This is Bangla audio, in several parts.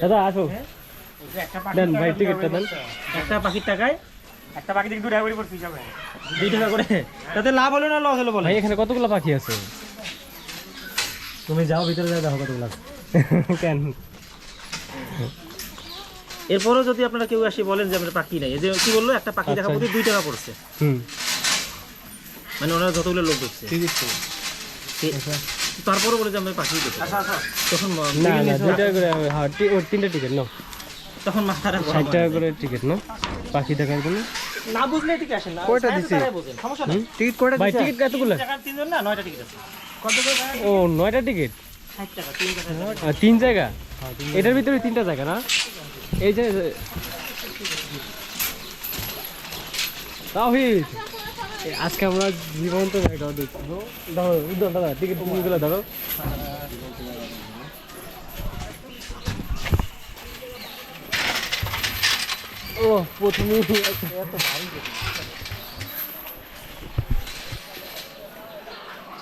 দাদা আসো। দেন ভাই টিকিটটা দেন। একটা পাখির টাকায় একটা বাকি দিকে দু টাকা করে পড়ছে হিসাবে। দুই টাকা করে তাতে লাভ হলো না লস হলো বলে ভাই এখানে কতগুলো পাখি আছে? তুমি যাও ভিতরে যাও দেখো কতগুলো কেন? এরপরও যদি আপনারা কেউ আসে বলেন যে আমরা পাখি নাই। এই যে কি বলল? একটা পাখি দেখা আচ্ছা। প্রতি দুই টাকা পড়ছে। হুম। মানে ওনারা যতগুলো লোক দেখছে। তারপরে বলে যে আমরা পাখি দেখি তখন ম- না না টাকা করে হ্যাঁ তিনটা টিকিট নাও। তখন মাথাটা গরম ষাট টাকা করে টিকিট নাও। পাখি দেখার জন্য। না বুঝলে এদিকে আসেন না। কয়টা দিছি? সমস্যা নাই। টিকিট কয়টা ভাই টিকিট কতগুলো? তিনজন না? নয়টা টিকিট আছে। কত করে? ও নয়টা টিকিট তিন টাকা আর তিন জায়গা? এটার ভিতরে তিনটা জায়গা না? এই যে তাহিদ আজকে আমরা জীবন্ত জায়গা দেখছি। দাও দাও দাদা টিকিটগুলো ধরো। ও প্রথমে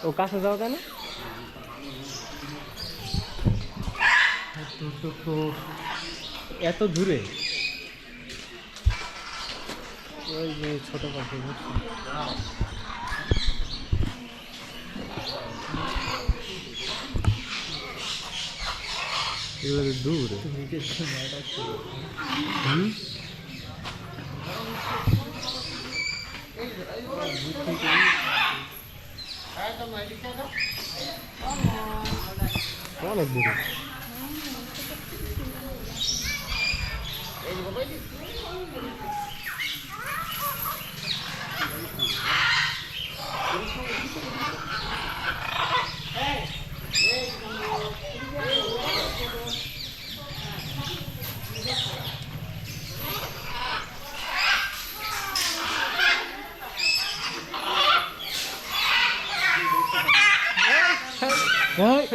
ও, কাছে যাও কেন? এত দূরে? ওই যে ছোট পাখি এগুলো তো দূরে। অনেক দূরে এই,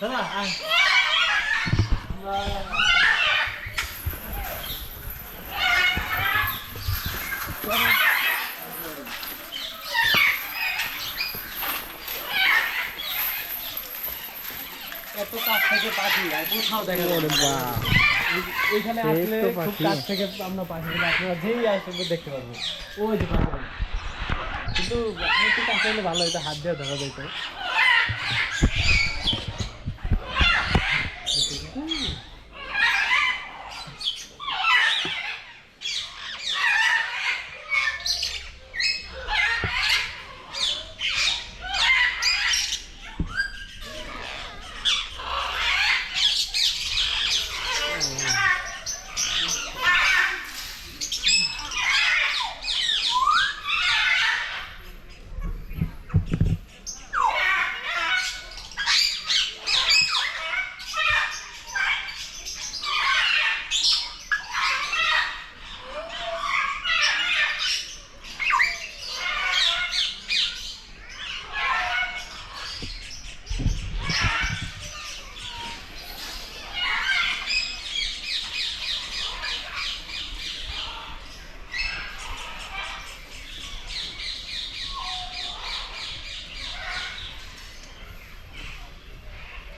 দাদা আয়। এত কাছ থেকে পাখি আর কোথাও দেখা যায় না। এখানে আসলে খুব কাছ থেকে আমরা পাখিগুলো আপনারা যেই আসবে দেখতে পারব। ওই যে পাখি কিন্তু একটু কাছে হলে ভালো হতো হাত দিয়ে ধরা যেত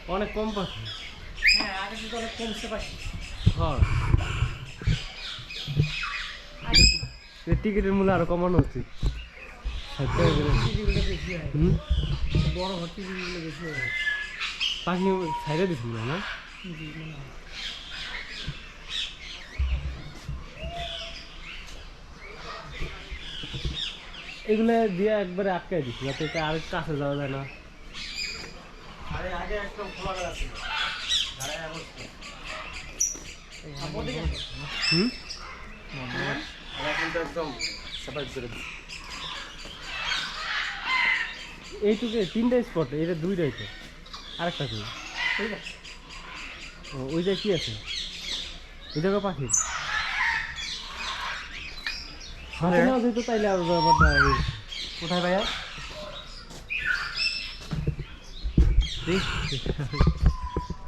অনেক কম পাখি হ্যাঁ আগে থেকে অনেক কমছে পাখি হ্যাঁ। টিকিটের মূল্য আরও কমানো উচিত বড় বেশি হয়। পাখি ছাইড়ে দিছিল না। এগুলো দিয়ে একবারে আটকাই দিছি যাতে আর কাছে যাওয়া যায় না। হুম? কিন্তু একদম সাফাই করে দিচ্ছে এইটুকু তিনটা স্পট এটা দুইটাই তো আরেকটা কি? ঠিক ও, ওই জায়গায় কি আছে? ওই জায়গা পাখি। হাতে যেত তাইলে আর ব্যাপারটা কোথায় ভাইয়া? দেখি